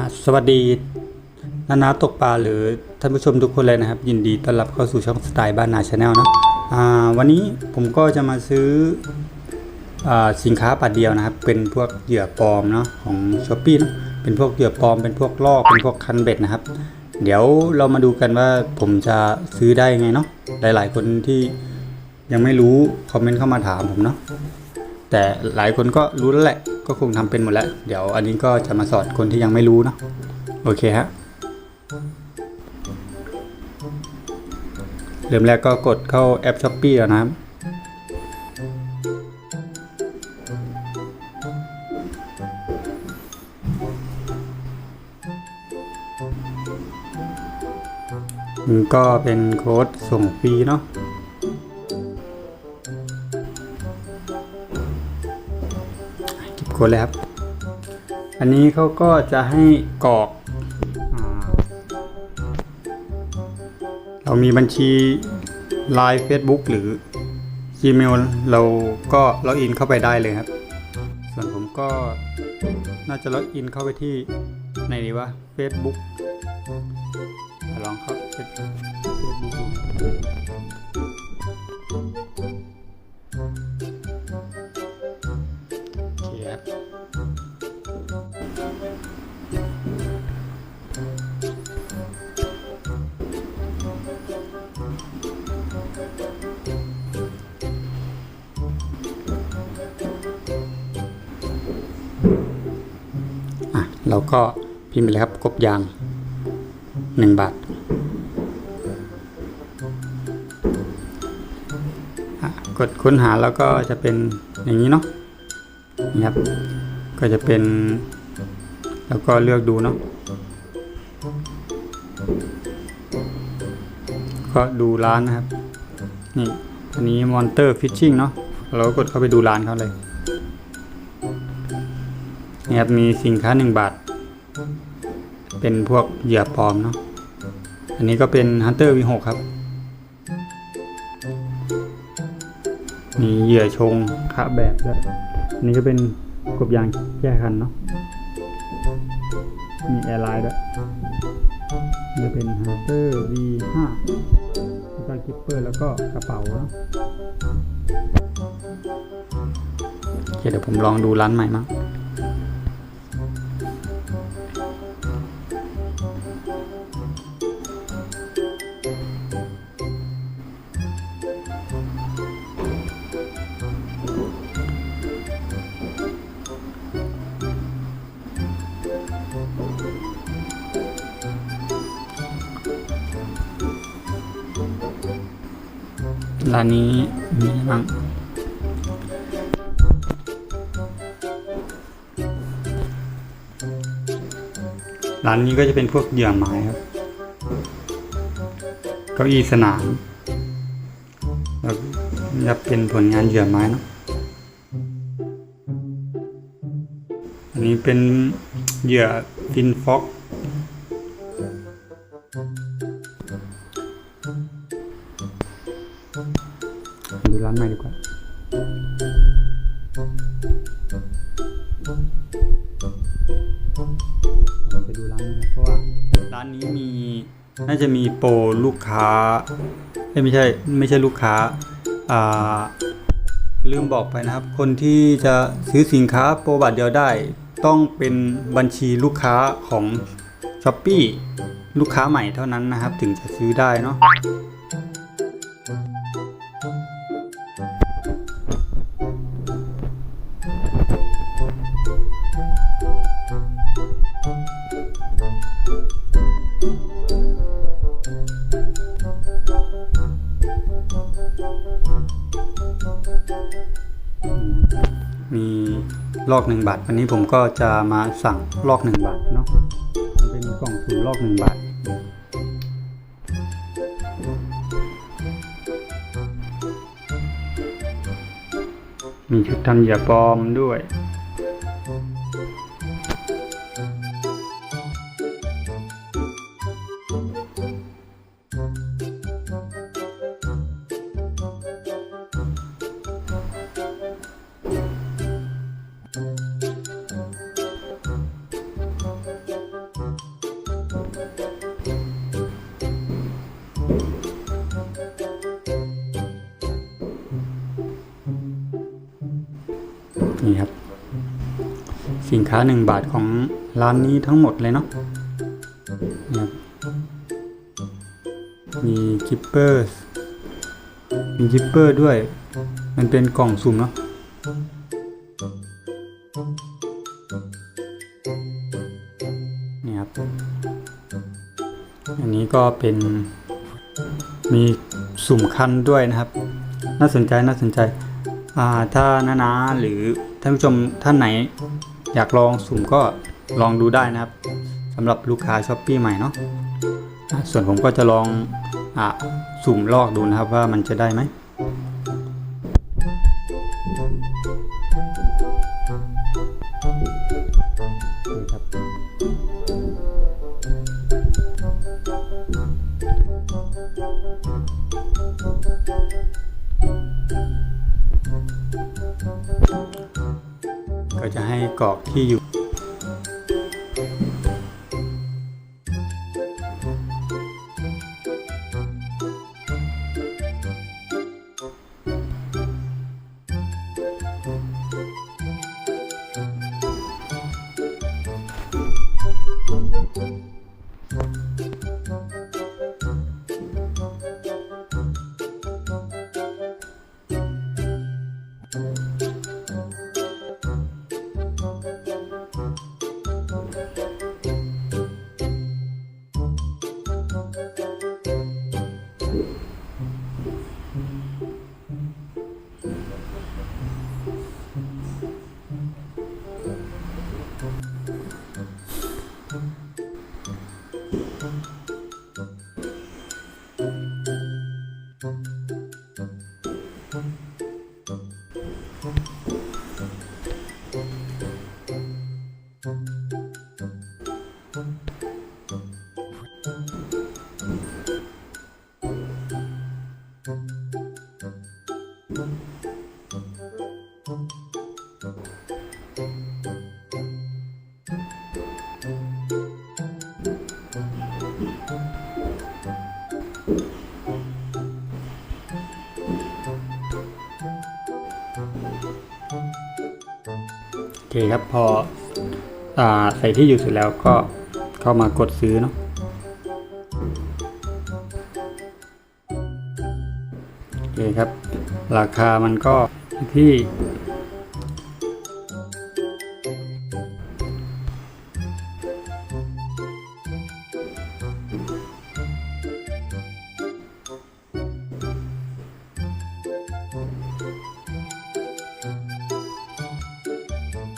อะสวัสดีนานาตกปลาหรือท่านผู้ชมทุกคนเลยนะครับ ยินดีต้อนรับเข้าสู่ช่องสไตล์บ้านนาชาแนลนะอ่าวันนี้ผมก็จะมาซื้ออสินค้าปัดเดียวนะครับ เป็นพวกเหยื่อปลอมเนาะของช้อปปี้นะเป็นพวกเหยื่อปลอมเป็นพวกลอกเป็นพวกคันเบ็ดนะครับ เดี๋ยวเรามาดูกันว่าผมจะซื้อได้ยังไงเนาะหลาย ๆ คนที่ยังไม่รู้คอมเมนต์เข้ามาถามผมเนาะ แต่หลายคนก็รู้แล้วแหละ ก็คงทำเป็นหมดแล้ว เดี๋ยวอันนี้ก็จะมาสอนคนที่ยังไม่รู้เนอะโอเคฮะเริ่มแรกก็กดเข้าแอป s h อ p e e แล้วนะมันก็เป็นโค้ดส่งฟรีเนาะ เก็บโค้ดเลยครับอันนี้เขาก็จะให้กรอก เรามีบัญชี Line Facebook หรือ Gmail เราก็ล็อกอินเข้าไปได้เลยครับ ส่วนผมก็น่าจะล็อกอินเข้าไปที่ไหนดีวะ Facebook ลองเข้า Facebook เราก็พิมพ์ไปเลยครับกบยางหนึ่งบาทกดค้นหาแล้วก็จะเป็นอย่างนี้เนาะนี่ครับ ก็จะเป็น แล้วก็เลือกดูเนาะก็ดูร้านนะครับนี่อันนี้ Monster Fishing เนาะเราก็กดเข้าไปดูร้านเขาเลย นี่ครับมีสินค้า 1 บาท เป็นพวกเหยื่อปลอมเนาะอันนี้ก็เป็น Hunter V6 ครับ มีเหยื่อชงคะแบบด้วยอันนี้ก็เป็นกบยางแก้คันเนาะมีแอร์ไลน์ด้วยจะเป็น Hunter V5 แล้วก็กิปเปอร์แล้วก็กระเป๋าเนาะเคเดี๋ยวผมลองดูร้านใหม่มั้ง ร้านนี้มีอะไรบ้างร้านนี้ก็จะเป็นพวกเหยื่อไม้ครับ เก้าอี้สนามแล้วจะเป็นผลงานเหยื่อไม้เนะอันนี้เป็นเหยื่อฟินฟ็อก โปรลูกค้าไม่ใช่ไม่ใช่ลูกค้าอ่าลืมบอกไปนะครับ คนที่จะซื้อสินค้าโปรบัตรเดียวได้ ต้องเป็นบัญชีลูกค้าของ s h อ p e e ลูกค้าใหม่เท่านั้นนะครับ ถึงจะซื้อได้เนาะ ลอกหนึ่งบาท วันนี้ผมก็จะมาสั่งลอกหนึ่งบาทเนาะมันเป็นกล่องสุ่มลอกหนึ่งบาท มีชุดทำยาปลอมด้วย นี่ครับ สินค้าหนึ่งบาทของร้านนี้ทั้งหมดเลยเนาะนี่ครับมีจิปเปอร์มีจิปเปอร์ด้วย มันเป็นกล่องสุ่มเนาะนี่ครับ อันนี้ก็เป็นมีสุ่มคันด้วยนะครับ น่าสนใจน่าสนใจ อ่า ถ้านานาหรือ ท่านผู้ชมท่านไหนอยากลองสุ่มก็ลองดูได้นะครับสำหรับลูกค้าช้อปปี้ใหม่เนาะส่วนผมก็จะลองอะสุ่มลอกดูนะครับว่ามันจะได้ไหมนี่ครับ ก็จะให้กรอกที่อยู่ โอเคครับพออใส่ที่อยู่เสร็จแล้วก็เข้ามากดซื้อเนาะ คครับ ราคามันก็ที่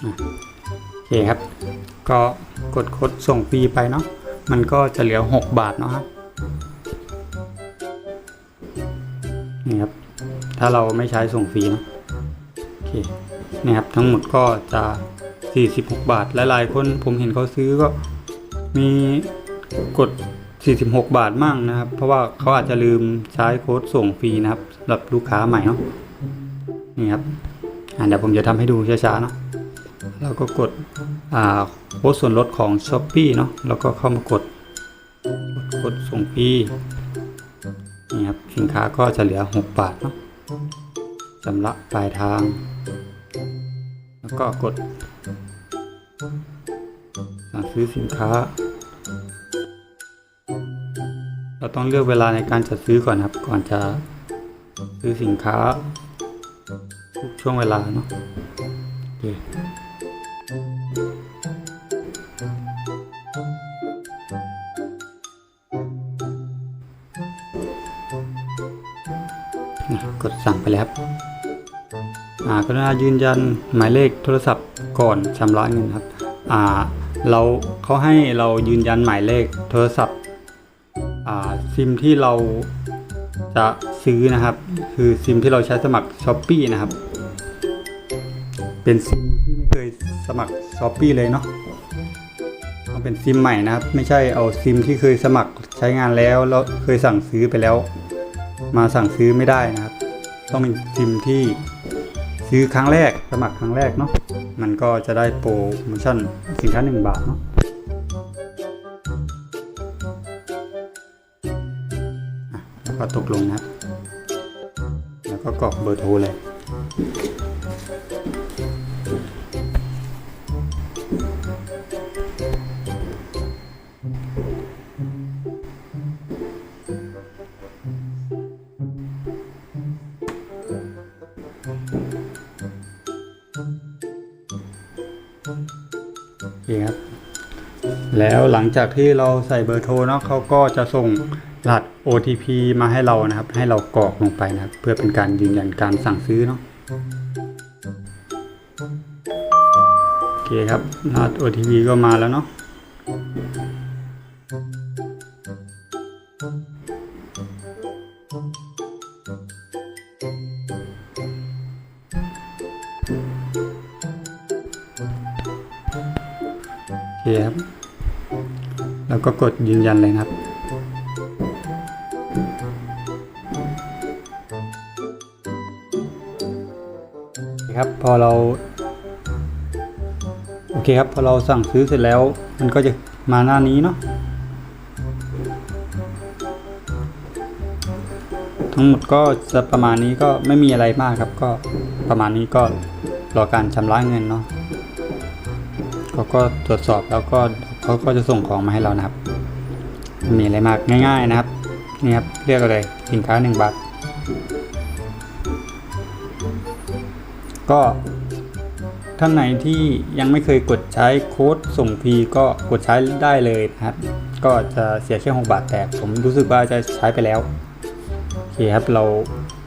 โอเคครับ ก็กดคดส่งฟรีไปเนาะมันก็จะเหลือ 6 บาทเนาะครับ ถ้าเราไม่ใช้ส่งฟรีนะโอเคนี่ครับทั้งหมดก็จะ 46 บาทหลายๆคนผมเห็นเขาซื้อก็มีกด 46 บาทมั่งนะครับ เพราะว่าเขาอาจจะลืมใช้โค้ดส่งฟรีนะครับสำหรับลูกค้าใหม่เนาะนี่ครับเดี๋ยวผมจะทำให้ดูช้าๆเนาะแล้วก็กดโค้ดส่วนลดของ s h อ p e e เนาะแล้วก็เข้ามากดกดส่งฟรีนี่ครับสินค้าก็จะเหลือ 6 บาทเนาะ ชำระปลายทาง แล้วก็กดสั่งซื้อสินค้า เราต้องเลือกเวลาในการจัดซื้อก่อนครับ ก่อนจะซื้อสินค้าทุกช่วงเวลาเนาะ กดสั่งไปแล้วครับอ่ากรุณายืนยันหมายเลขโทรศัพท์ก่อนชำระเงินครับอ่าเราเขาให้เรายืนยันหมายเลขโทรศัพท์อ่าซิมที่เราจะซื้อนะครับ คือซิมที่เราใช้สมัคร s h อ p e e นะครับ เป็นซิมที่ไม่เคยสมัคร s h อ p e e เลยเนาะต้องเป็นซิมใหม่นะครับ ไม่ใช่เอาซิมที่เคยสมัครใช้งานแล้วแล้วเคยสั่งซื้อไปแล้ว มาสั่งซื้อไม่ได้นะครับ ต้องเป็นซิมที่ซื้อครั้งแรกสมัครครั้งแรกเนาะมันก็จะได้โปรโมชั่นสินค้า 1 บาทเนาะแล้วก็ตกลงนะครับแล้วก็กรอกเบอร์โทรเลย โอเคครับ แล้วหลังจากที่เราใส่เบอร์โทรเนาะเขาก็จะส่งรหัส OTP มาให้เรานะครับ ให้เรากรอกลงไปนะเพื่อเป็นการยืนยันการสั่งซื้อเนาะโอเคครับรหัส OTP ก็มาแล้วเนาะ แล้วก็กดยืนยันเลยนะครับ ครับพอเรา โอเคครับ พอเราสั่งซื้อเสร็จแล้ว มันก็จะมาหน้านี้เนาะทั้งหมดก็จะประมาณนี้ก็ไม่มีอะไรมากครับ ก็ประมาณนี้ก็รอการชำระเงินเนาะเขาก็ตรวจสอบแล้วก็ เขาก็จะส่งของมาให้เรานะครับ มีอะไรมากง่าย ๆนะครับ นี่ครับเรียกอะไรสินค้าหนึ่งบาท ก็ท่านไหนที่ยังไม่เคยกดใช้โค้ดส่งฟรีก็กดใช้ได้เลยนะครับ ก็จะเสียแค่6บาทแต่ผมรู้สึกว่าจะใช้ไปแล้วโอเคครับเรา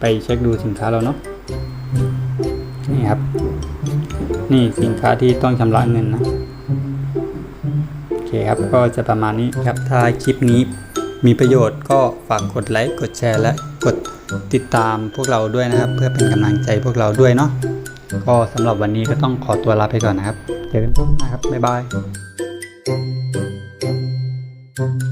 ไปเช็คดูสินค้าเราเนาะนี่ครับ นี่สินค้าที่ต้องชำระเงินนะ เคครับ ก็จะประมาณนี้ครับ ถ้าคลิปนี้มีประโยชน์ก็ฝากกดไลค์ กดแชร์และกดติดตามพวกเราด้วยนะครับ เพื่อเป็นกำลังใจพวกเราด้วยเนาะ ก็สำหรับวันนี้ก็ต้องขอตัวลาไปก่อนนะครับ เจอกันพรุ่งนี้นะครับ บ๊ายบาย